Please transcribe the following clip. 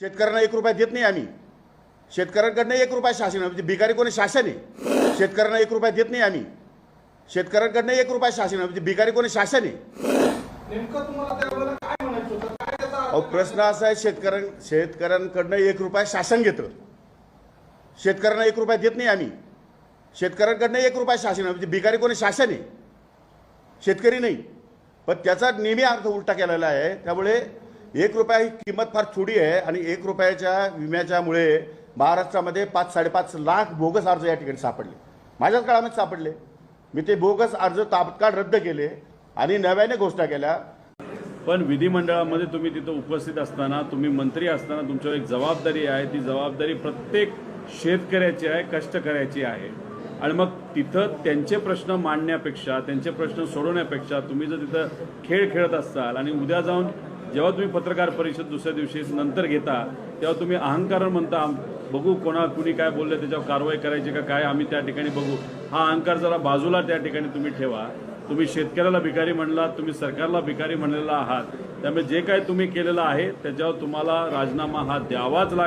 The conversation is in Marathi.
शेतकऱ्यांना एक रुपया देत नाही आम्ही. शेतकऱ्यांकडनं एक रुपया शासन म्हणजे भिकारी कोणी शासन आहे? शेतकऱ्यांना एक रुपया देत नाही आम्ही. शेतकऱ्यांकडनं एक रुपया शासन म्हणजे भिकारी कोणी शासन आहे? अहो प्रश्न असा आहे शेतकऱ्यां शेतकऱ्यांकडनं एक रुपया शासन घेतं. शेतकऱ्यांना एक रुपया देत नाही आम्ही. शेतकऱ्यांकडनं एक रुपया शासन म्हणजे भिकारी कोणी शासन आहे? शेतकरी नाही. पण त्याचा नेहमी अर्थ उलटा केलेला आहे. त्यामुळे एक रुपया ही किंमत फार थोडी आहे आणि एक रुपयाच्या विम्याच्यामुळे महाराष्ट्रामध्ये पाच साडेपाच लाख बोगस अर्ज या ठिकाणी सापडले. माझ्याच काळामध्ये सापडले. मी ते बोगस अर्ज तात्काळ रद्द केले आणि नव्याने घोषणा केल्या. पण विधिमंडळामध्ये तुम्ही तिथं उपस्थित असताना तुम्ही मंत्री असताना तुमच्यावर एक जबाबदारी आहे. ती जबाबदारी प्रत्येक शेतकऱ्याची आहे कष्टकऱ्याची आहे. आणि मग तिथं त्यांचे प्रश्न मांडण्यापेक्षा त्यांचे प्रश्न सोडवण्यापेक्षा तुम्ही जर तिथं खेळ खेळत असाल आणि उद्या जाऊन जेव्हा तुम्ही पत्रकार परिषद दुसऱ्या दिवशी नंतर घेता तेव्हा तुम्ही अहंकार म्हणता बघू कोणा कुणी काय बोललं त्याच्यावर कारवाई करायची का काय आम्ही त्या ठिकाणी बघू. हा अहंकार जरा बाजूला त्या ठिकाणी तुम्ही ठेवा. तुम्ही शेतकऱ्याला भिकारी म्हणला तुम्ही सरकारला भिकारी म्हणलेला आहात. त्यामुळे जे काय तुम्ही केलेलं आहे त्याच्यावर तुम्हाला राजीनामा हा द्यावाच लागेल